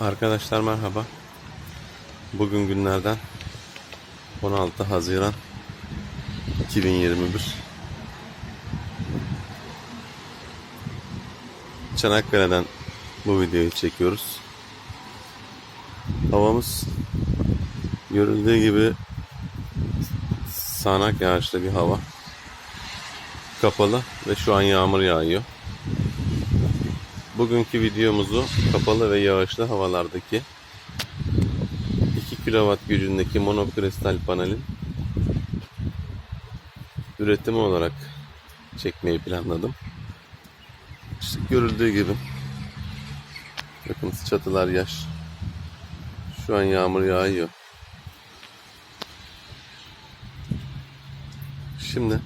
Arkadaşlar merhaba. Bugün günlerden 16 Haziran 2021. Çanakkale'den bu videoyu çekiyoruz. Havamız görüldüğü gibi sağanak yağışlı bir hava. Kapalı ve şu an yağmur yağıyor. Bugünkü videomuzu kapalı ve yağışlı havalardaki 2 kW gücündeki monokristal panelin üretimi olarak çekmeyi planladım. İşte görüldüğü gibi bakın çatılar yaş. Şu an yağmur yağıyor. Şimdi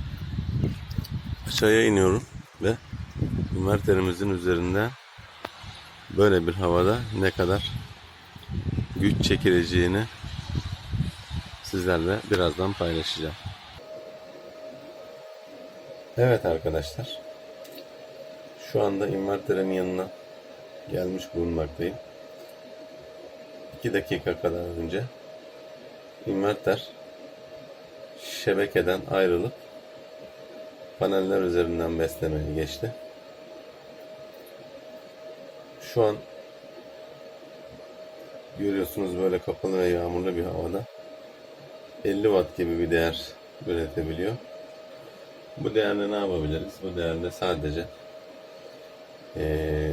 aşağıya iniyorum ve inverterimizin üzerinde böyle bir havada ne kadar güç çekileceğini sizlerle birazdan paylaşacağım. Evet arkadaşlar. Şu anda inverterimin yanına gelmiş bulunmaktayım. 2 dakika kadar önce inverter şebekeden ayrılıp paneller üzerinden beslemeye geçti. Şu an görüyorsunuz böyle kapalı ve yağmurlu bir havada 50 watt gibi bir değer üretebiliyor. Bu değerle ne yapabiliriz? Bu değerle sadece eee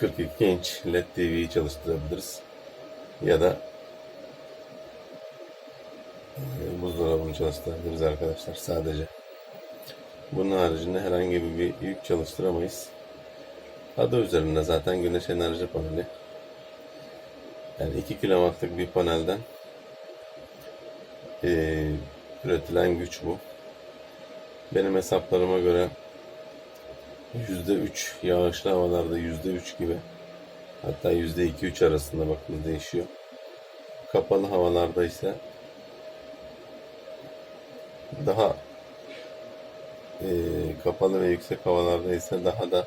42 inç LED TV'yi çalıştırabiliriz. Ya da eee, buzdolabını çalıştırabiliriz arkadaşlar sadece. Bunun haricinde herhangi bir yük çalıştıramayız. Adı üzerinde zaten güneş enerji paneli. Yani 2 kW'lık bir panelden eee, üretilen güç bu. Benim hesaplarıma göre %3 yağışlı havalarda %3 gibi hatta %2-3 arasında bakın değişiyor. Kapalı havalarda ise daha e, kapalı ve yüksek havalarda ise daha da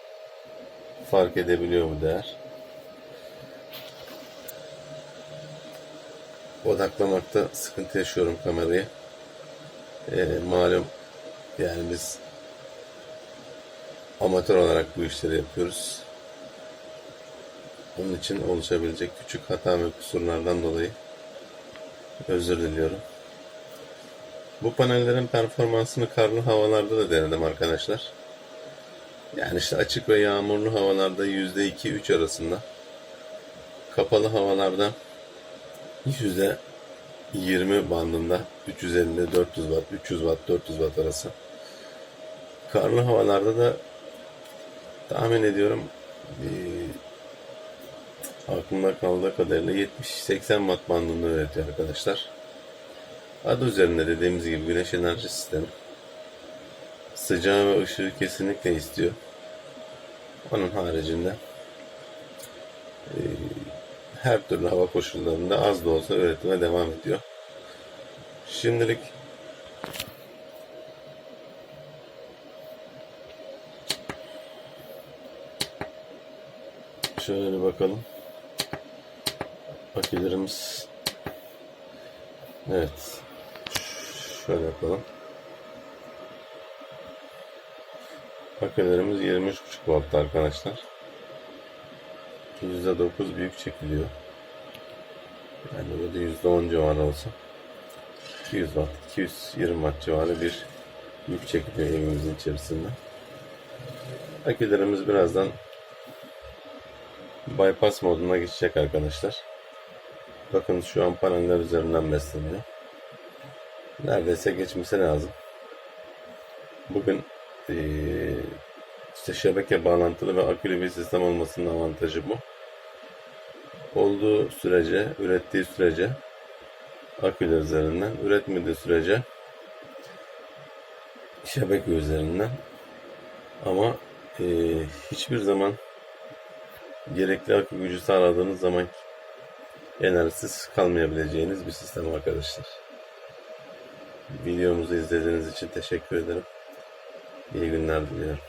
fark edebiliyor bu değer. Odaklamakta sıkıntı yaşıyorum kamerayı. E, malum yani biz amatör olarak bu işleri yapıyoruz. Onun için oluşabilecek küçük hata ve kusurlardan dolayı özür diliyorum. Bu panellerin performansını karlı havalarda da denedim arkadaşlar. Yani işte açık ve yağmurlu havalarda %2-3 arasında. Kapalı havalarda %20 bandında 350-400 watt, 300 watt, 400 watt arası. Karlı havalarda da tahmin ediyorum aklımda kaldığı kadarıyla 70-80 watt bandında üretiyor arkadaşlar. Adı üzerinde dediğimiz gibi güneş enerji sistemi. Sıcağı ve ışığı kesinlikle istiyor. Onun haricinde e, her türlü hava koşullarında az da olsa üretime devam ediyor. Şimdilik şöyle bir bakalım. Akülerimiz Evet. Şöyle yapalım. Akülerimiz 23.5 volt arkadaşlar. %9 büyük çekiliyor. Yani böyle %10 civarı olsa 200 watt, 220 watt civarı bir yük çekiliyor evimizin içerisinde. Akülerimiz birazdan bypass moduna geçecek arkadaşlar. Bakın şu an paneller üzerinden besleniyor. Neredeyse geçmesi lazım. Bugün eee, işte şebeke bağlantılı ve akülü bir sistem olmasının avantajı bu. Olduğu sürece, ürettiği sürece aküler üzerinden, üretmediği sürece şebeke üzerinden ama eee, hiçbir zaman gerekli akü gücü sağladığınız zaman enerjisiz kalmayabileceğiniz bir sistem arkadaşlar. Videomuzu izlediğiniz için teşekkür ederim. İyi günler diliyorum.